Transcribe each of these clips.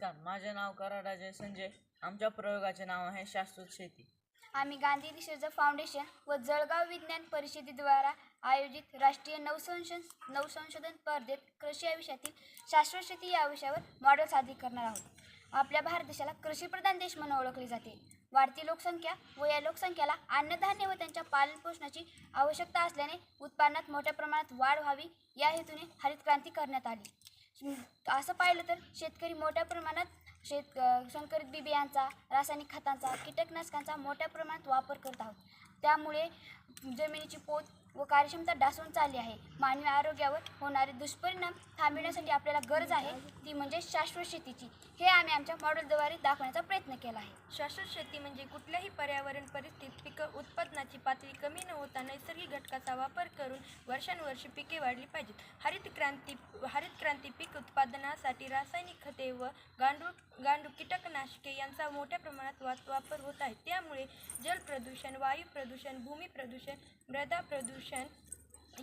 नमस्कार. माझे नाव कराडाजे संजय. आमच्या प्रयोगाचे नाव आहे शाश्वत शेती. आम्ही गांधी रिसर्च फाउंडेशन व जळगाव विज्ञान परिषदेद्वारा आयोजित राष्ट्रीय नवसंशन नवसंशोधन स्पर्धेत कृषी या विषयातील शाश्वत शेती या विषयावर मॉडेल सादर करणार आहोत. आपल्या भारत देशाला कृषीप्रधान देश म्हणून ओळखले जाते. वाढती लोकसंख्या व या लोकसंख्येला अन्नधान्य व त्यांच्या पालनपोषणाची आवश्यकता असल्याने उत्पादनात मोठ्या प्रमाणात वाढ व्हावी या हेतूने हरित क्रांती करण्यात आली. असं पाहिलं तर शेतकरी मोठ्या प्रमाणात शेत संकरित बी बियांचा रासायनिक खतांचा कीटकनाशकांचा मोठ्या प्रमाणात वापर करत आहोत. त्यामुळे जमिनीची पोत व कार्यक्षमता डासून चालली आहे. मानवी आरोग्यावर होणारे दुष्परिणाम थांबविण्यासाठी आपल्याला गरज आहे. ती म्हणजे शाश्वत शेतीची. हे आम्ही आमच्या मॉडेलद्वारे दाखवण्याचा प्रयत्न केला आहे. शाश्वत शेती म्हणजे कुठल्याही पर्यावरण परिस्थितीत पिकं उत्पादनाची पातळी कमी न होता नैसर्गिक घटकाचा वापर करून वर्षानुवर्षे पिके वाढली पाहिजेत. हरित क्रांती हरित क्रांती पीक उत्पादनासाठी रासायनिक खते व गांडूळ गांडूळ कीटकनाशके यांचा मोठ्या प्रमाणात वा वापर होत आहे. त्यामुळे जल प्रदूषण वायू प्रदूषण भूमी प्रदूषण मृदा प्रदूषण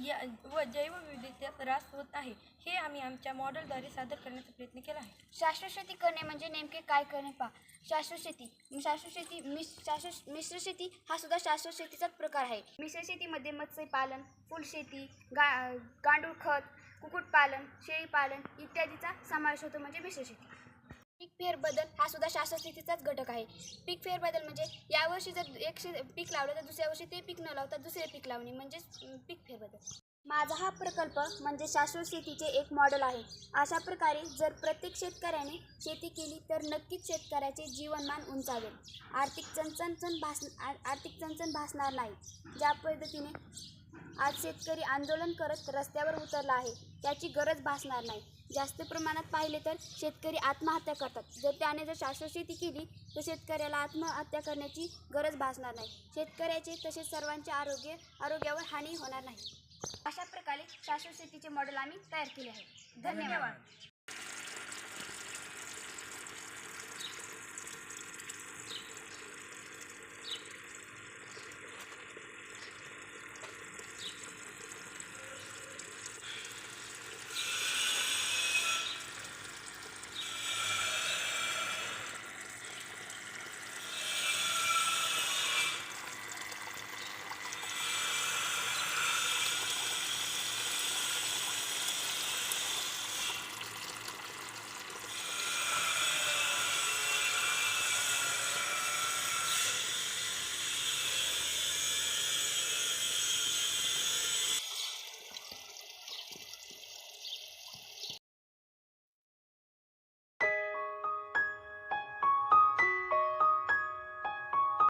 या व जैवविविधतेत त्रास होत आहे. हे आम्ही आमच्या मॉडेलद्वारे सादर करण्याचा प्रयत्न केला आहे. शाश्वत शेती करणे म्हणजे नेमके काय करणे पहा. शाश्वत शेती. शाश्वत शेती मिस शाश्वत मिश्र शेती हा सुद्धा शाश्वत शेतीचाच प्रकार आहे. मिश्र शेतीमध्ये मत्स्यपालन फुलशेती गा गांडूळ खत कुक्कुटपालन शेळीपालन इत्यादीचा समावेश होतो म्हणजे मिश्र शेती पीक फेरबदल हा सुद्धा शाश्वत शेतीचाच घटक आहे. पीक फेरबदल म्हणजे यावर्षी जर एक शे पीक लावलं तर दुसऱ्या वर्षी ते पीक न लावता दुसरे पीक लावणे म्हणजेच पीक फेरबदल. माझा हा प्रकल्प म्हणजे शाश्वत शेतीचे एक मॉडेल आहे. अशा प्रकारे जर प्रत्येक शेतकऱ्याने शेती केली तर नक्कीच शेतकऱ्याचे जीवनमान उंचावेल. आर्थिक चणचणचण भास आर्थिक चणचण भासणार नाही. ज्या पद्धतीने आज शेतकरी आंदोलन करत रस्त्यावर उतरला आहे. त्याची गरज भासणार नाही. जास्त प्रमाणात पाहिले तर शेतकरी आत्महत्या करतात. जर त्याने जर शाश्वत शेती केली तर शेतकऱ्याला आत्महत्या करण्याची गरज भासणार नाही. शेतकऱ्याचे तसेच सर्वांचे आरोग्य आरोग्यावर हानी होणार नाही. अशा प्रकारे शाश्वत शेतीचे मॉडेल आम्ही तयार केले आहे. धन्यवाद.